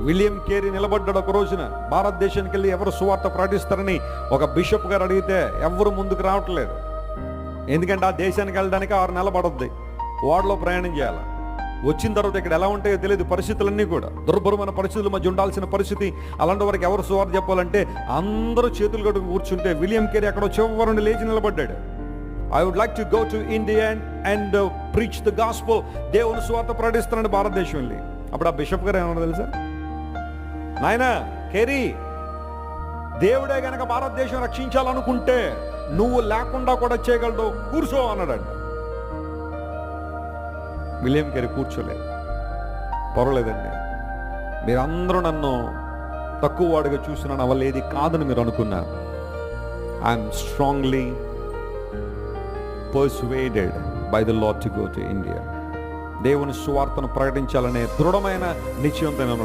William Carey నిలబడ్డాడు ఒక రోజున. భారతదేశానికి వెళ్ళి ఎవరు సువార్త ప్రకటిస్తారని ఒక బిషప్ గారు అడిగితే ఎవరు ముందుకు రావట్లేదు. ఎందుకంటే ఆ దేశానికి వెళ్ళడానికి ఆరు నెలలు పడుద్ది. ఓడలో ప్రయాణం చేయాలి? వచ్చిన తర్వాత ఇక్కడ ఎలా ఉంటాయో తెలియదు పరిస్థితులన్నీ కూడా. దుర్భరమైన పరిస్థితుల మధ్య ఉండాల్సిన పరిస్థితి. అలాంటి వరకు ఎవరు సువార్త చెప్పాలంటే అందరూ చేతులు కట్టుకు కూర్చుంటే విలియం కేరీ అక్కడ చివరి లేచి నిలబడ్డాడు. I would like to go to India and preach the gospel దేవుని స్వార్థ ప్రకటిస్తున్నాడు భారతదేశం వెళ్ళి. అప్పుడు ఆ బిషప్ గారు ఏమన్నా తెలుసా? నాయన కేరీ దేవుడే గనక భారతదేశం రక్షించాలనుకుంటే నువ్వు లేకుండా కూడా చేయగలడు కూర్చో అన్నాడంట. విలియం కేరీ కూర్చోలేదు పర్వాలేదండి. మీరందరూ నన్ను తక్కువ వాడిగా చూసిన నా కాదని మీరు అనుకున్నారు. I'm strongly persuaded by the Lord to go to India దేవుని సువార్తను ప్రకటించాలనే దృఢమైన నిశ్చయంతో